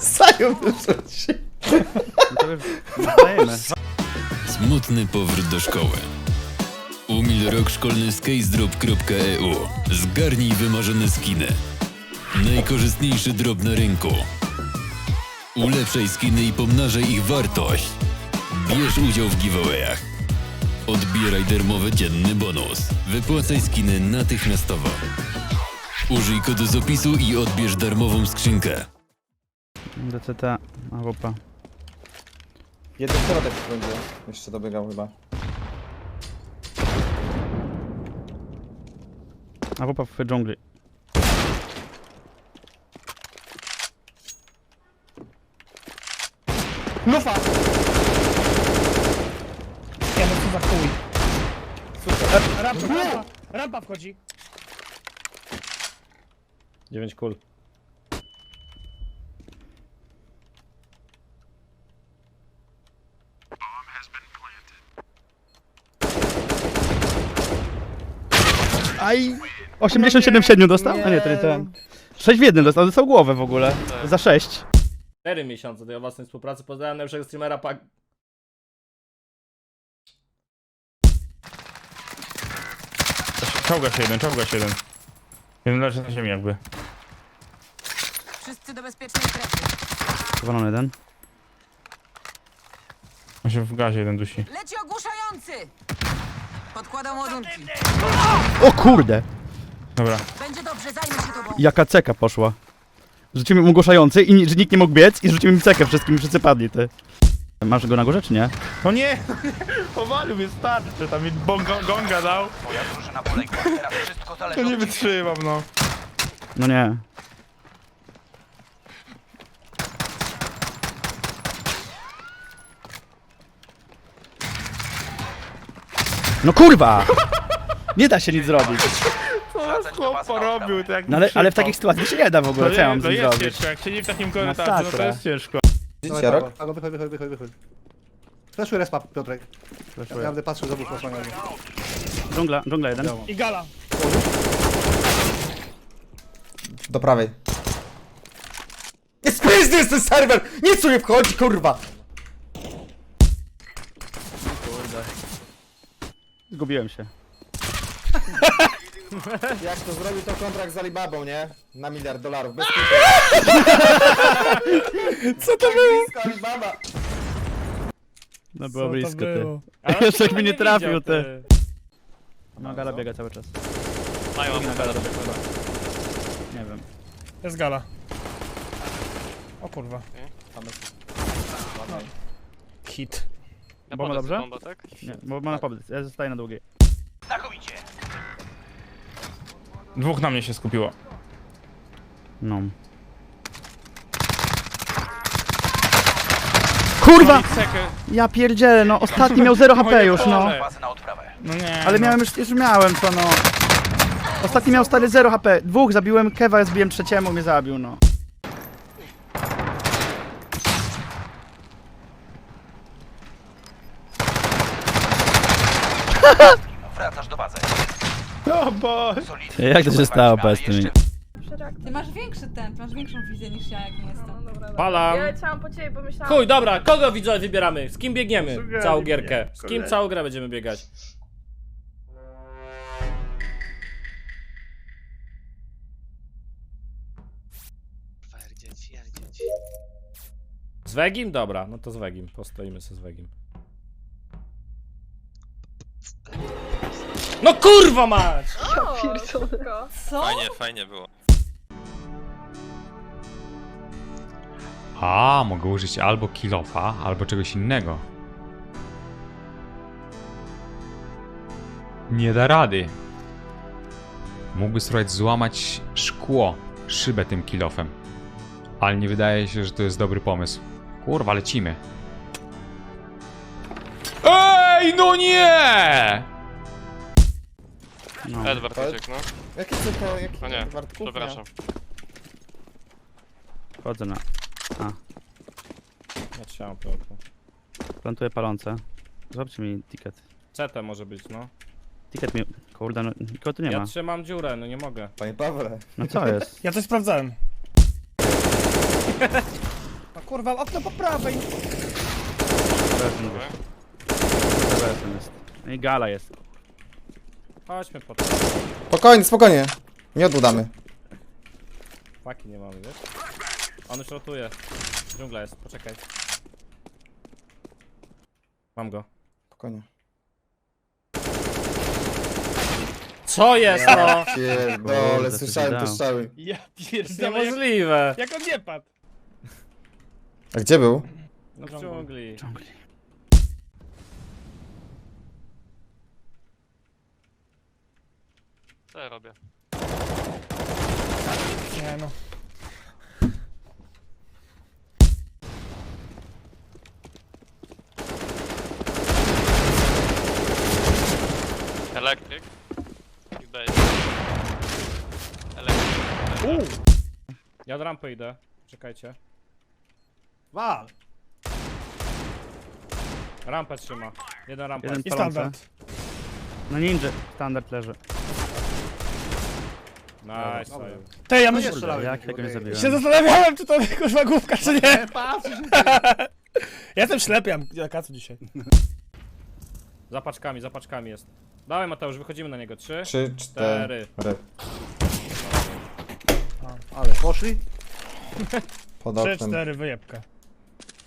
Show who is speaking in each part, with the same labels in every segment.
Speaker 1: Sają wyrzuci.
Speaker 2: Smutny powrót do szkoły. Umil rok szkolny z casedrop.eu. Zgarnij wymarzone skiny. Najkorzystniejszy drop na rynku. Ulepszaj skiny i pomnażaj ich wartość. Bierz udział w giveawayach. Odbieraj darmowy dzienny bonus. Wypłacaj skiny natychmiastowo. Użyj kodu z opisu i odbierz darmową skrzynkę.
Speaker 3: DCT, AWP.
Speaker 1: Jeden środek będzie jeszcze dobiegał chyba.
Speaker 3: AWP w dżungli.
Speaker 4: Lufa! Ja no co za chuj.
Speaker 1: Super.
Speaker 4: Rampa, rampa, rampa wchodzi.
Speaker 1: 9 kul.
Speaker 3: Aj! 87 w 7 dostał? A nie, to nie ten. 6 w 1 dostał, dostał głowę w ogóle. Za 6.
Speaker 5: 4 miesiące tej własnej współpracy. Pozdrawiam najlepszego streamera Pak.
Speaker 6: Czołga się jeden, czołga się jeden. Jeden leży na ziemi jakby.
Speaker 7: Wszyscy do bezpiecznej strefy.
Speaker 3: Powalony jeden.
Speaker 6: On się w gazie jeden dusi.
Speaker 7: Leci ogłuszający! Podkładam ładunki.
Speaker 3: O kurde!
Speaker 6: Dobra.
Speaker 7: Będzie dobrze, zajmę się tobą.
Speaker 3: Jaka ceka poszła. Rzucimy mu ogłuszający i ni- że nikt nie mógł biec i rzucimy mi cekę wszystkim wszyscy padli, ty. Masz go na górze, czy nie?
Speaker 6: No nie! Powalił mnie starczy, tam mi bonga, gonga dał.
Speaker 8: Moja drużyna poległa, teraz wszystko zależy
Speaker 6: To nie
Speaker 8: od ciebie.
Speaker 6: wytrzymam no.
Speaker 3: No nie. No kurwa! Nie da się nic zrobić.
Speaker 6: Co nas chłop porobił, to jak
Speaker 3: No ale, ale w takich sytuacjach się nie da w ogóle,
Speaker 6: No
Speaker 3: co ja
Speaker 6: nie,
Speaker 3: mam z
Speaker 6: no
Speaker 3: nim
Speaker 6: jest
Speaker 3: zrobić?
Speaker 6: ciężko, jak siedzi w takim korytarzu, no to
Speaker 3: Masakra.
Speaker 6: jest ciężko.
Speaker 1: Widzicie rok?
Speaker 4: Pago, wychodź, wychodź, wychodź, wychodź. Fleszuj respa, Piotrek. Ja będę patrzył za buch osłaniany.
Speaker 3: Dżungla, dżungla jeden.
Speaker 4: I gala.
Speaker 1: Do prawej. Jest jest ten serwer! Nic tu nie wchodzi, kurwa!
Speaker 3: Zgubiłem się.
Speaker 1: Jak to zrobił, to kontrakt z Alibabą, nie? Na miliard dolarów. Bez Co to było? Alibaba.
Speaker 3: No było blisko, ty.
Speaker 5: Ale
Speaker 3: Jeszcze jak mnie nie trafił, ty. No gala biega cały czas.
Speaker 5: Mają
Speaker 3: Drugi na gala dobiegł chyba. Nie wiem.
Speaker 4: Jest gala. O kurwa. Hit.
Speaker 3: Bomba dobrze? Nie, bo ma na pobyt. Ja zostaję na długiej.
Speaker 8: Znakomicie.
Speaker 6: Dwóch na mnie się skupiło.
Speaker 3: No. Kurwa! Ja pierdzielę, no ostatni miał 0 HP już, no.
Speaker 6: No nie,
Speaker 3: Ale
Speaker 6: no.
Speaker 3: miałem już, już miałem to, no. Ostatni miał stary 0 HP. Dwóch zabiłem, Kewa zbiłem trzeciemu, mnie zabił, no.
Speaker 8: Wracasz do bazy.
Speaker 6: O Boże.
Speaker 8: Solidnie.
Speaker 3: Jak to się stało,
Speaker 8: jeszcze
Speaker 7: Ty masz większy ten, ty masz większą wizję niż ja, jak nie jestem.
Speaker 5: Palam.
Speaker 9: Ja leciałam po ciebie, bo myślałam...
Speaker 5: Chuj, dobra, kogo widzowie wybieramy? Z kim biegniemy całą gierkę? Z kim całą grę będziemy biegać? Z Wegim? Dobra, no to z Wegim. Postoimy sobie z Wegim. No kurwa mać!
Speaker 9: O, szybko.
Speaker 7: Co?
Speaker 10: Fajnie, fajnie było.
Speaker 11: A, mogę użyć albo kilofa, albo czegoś innego. Nie da rady. Mógłby spróbować złamać szkło, szybę tym kilofem. Ale nie wydaje się, że to jest dobry pomysł. Kurwa, lecimy. Ej, no nie!
Speaker 3: No.
Speaker 10: Edward uciekł, no.
Speaker 1: Jakie co to, jaki
Speaker 10: O nie,
Speaker 1: Edward kuchnia?
Speaker 10: przepraszam.
Speaker 3: Chodzę na...
Speaker 5: Ja trzymam piątkę.
Speaker 3: Plantuję palące. Złapcie mi ticket.
Speaker 5: CT może być, no.
Speaker 3: Ticket mi... Kurde, no nikogo tu nie
Speaker 5: Ja
Speaker 3: ma.
Speaker 5: trzymam dziurę, no nie mogę.
Speaker 1: Panie Pawle.
Speaker 3: No co jest?
Speaker 6: Ja coś sprawdzałem. No kurwa, okno po prawej.
Speaker 3: Jest. Bezem jest. No i gala jest.
Speaker 5: Chodźmy po to.
Speaker 1: Spokojnie, spokojnie. Nie odudamy.
Speaker 5: Paki nie mamy, wiesz? On już rotuje. Dżungla jest, poczekaj. Mam go.
Speaker 1: Spokojnie.
Speaker 5: Co jest no?
Speaker 1: Pierdole,
Speaker 3: Kurde,
Speaker 1: słyszałem
Speaker 3: to
Speaker 1: te
Speaker 3: się
Speaker 1: strzały.
Speaker 6: Ja
Speaker 5: To
Speaker 6: pierdolę, jak,
Speaker 5: niemożliwe.
Speaker 6: jak on nie padł.
Speaker 1: A gdzie był?
Speaker 5: No w dżungli.
Speaker 3: Dżungli.
Speaker 8: Co ja robię?
Speaker 6: Nie no.
Speaker 8: Elektryk. I base. Elektryk.
Speaker 5: Ja do rampy idę. Czekajcie.
Speaker 4: Wal!
Speaker 5: Rampę trzyma. Jeden rampa.
Speaker 3: Jeden
Speaker 6: I
Speaker 3: palący.
Speaker 6: standard.
Speaker 3: No ninja. Standard leży.
Speaker 5: Nice. Saju.
Speaker 6: Ty, ja myślę,
Speaker 4: nie strzelałeś
Speaker 3: Jak tego nie zabiłem?
Speaker 6: się zastanawiałem, czy to kurwa główka, czy nie.
Speaker 4: Nie, patrz,
Speaker 6: Ja jestem ślepy, ja mam kacu dzisiaj.
Speaker 5: Za paczkami, za paczkami jest. Dawaj Mateusz, wychodzimy na niego. Trzy,
Speaker 1: Trzy, cztery.
Speaker 4: Ale poszli?
Speaker 1: Pod
Speaker 6: 3,
Speaker 1: oknem.
Speaker 6: 4, wyjebka.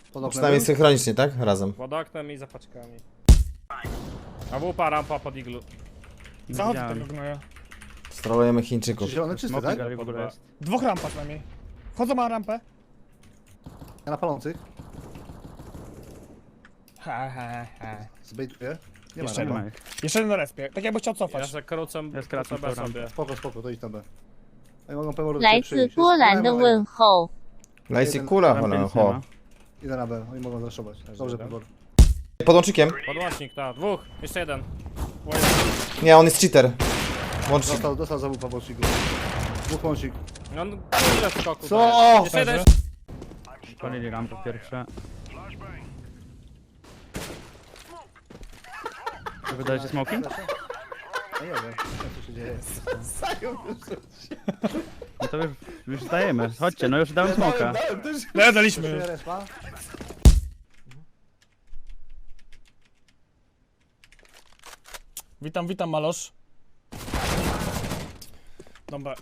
Speaker 4: Pod oknem
Speaker 1: Przynajmniej synchronicznie, tak? Razem.
Speaker 5: Pod oknem i za paczkami. A wupa, rampa pod iglu.
Speaker 6: Zachodzi
Speaker 3: Widziałem.
Speaker 6: tego gnoja.
Speaker 1: Strolujemy Chińczyków.
Speaker 4: Zielony czysty,
Speaker 3: Smoke
Speaker 4: tak?
Speaker 3: gali w ogóle jest.
Speaker 6: Dwóch rampa przynajmniej. Wchodzą na rampę.
Speaker 4: Ja na palących.
Speaker 6: Ha, ha, ha.
Speaker 4: Zbejtuję. Nie ma
Speaker 6: Jeszcze
Speaker 3: Nie
Speaker 4: rampy.
Speaker 3: ma ich.
Speaker 6: Jeszcze jeden na respie. Tak jakby chciał
Speaker 5: Ja
Speaker 6: cofać.
Speaker 5: se krócę,
Speaker 3: Ja skracam
Speaker 5: krócę
Speaker 3: tą
Speaker 5: sobie.
Speaker 4: Spoko, spoko, to idź na B. Oni mogą pełno
Speaker 9: 来自波兰的问候。
Speaker 1: Lajcy kula,
Speaker 3: Rampy
Speaker 1: ale
Speaker 3: nic nie
Speaker 1: ho.
Speaker 3: ma.
Speaker 4: Idę na B, oni mogą zaszować. Dobrze,
Speaker 5: jeden.
Speaker 4: Pebor.
Speaker 1: Podłącznikiem?
Speaker 5: Podłącznik, tak. Dwóch, jeszcze jeden.
Speaker 1: Nie, on jest cheater. Łącznik.
Speaker 4: Dostał, dostał za łupa boczniku. Dwóch łącznik.
Speaker 5: No, no ile skoku
Speaker 4: Co?
Speaker 5: daje? Jeszcze jeden.
Speaker 3: Palili rampę pierwsze. Czy wydajecie smoki?
Speaker 4: Ja nie wiem, co się dzieje.
Speaker 3: No to już, już dajemy. Chodźcie, no już dałem smoka.
Speaker 6: No ja daliśmy.
Speaker 4: Respa.
Speaker 6: Witam, witam Malosz. Dobra.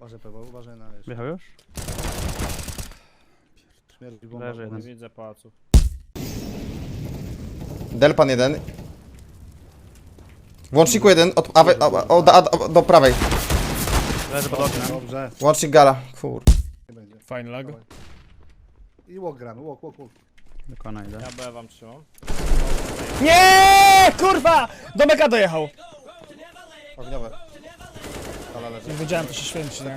Speaker 4: Uważaj Pebor, uważaj na wiesz.
Speaker 3: Wjechał już?
Speaker 4: Śmierdzi bomba.
Speaker 3: Leży
Speaker 5: Nie
Speaker 3: jeden.
Speaker 5: widzę pałaców.
Speaker 1: Delpan jeden. W łączniku jeden, od, a, we- a, a, od- a, a, do prawej.
Speaker 3: Leży pod oknem.
Speaker 4: Dobrze,
Speaker 1: Łącznik gala. Kur.
Speaker 4: nie będzie.
Speaker 6: Lag.
Speaker 4: I walk gramy, walk, walk, walk.
Speaker 3: Dokona idę.
Speaker 5: Ja B wam trzymam.
Speaker 6: Nie, kurwa! Do meka dojechał.
Speaker 1: Ogniowe.
Speaker 6: Nie wiedziałem, to się święci, nie?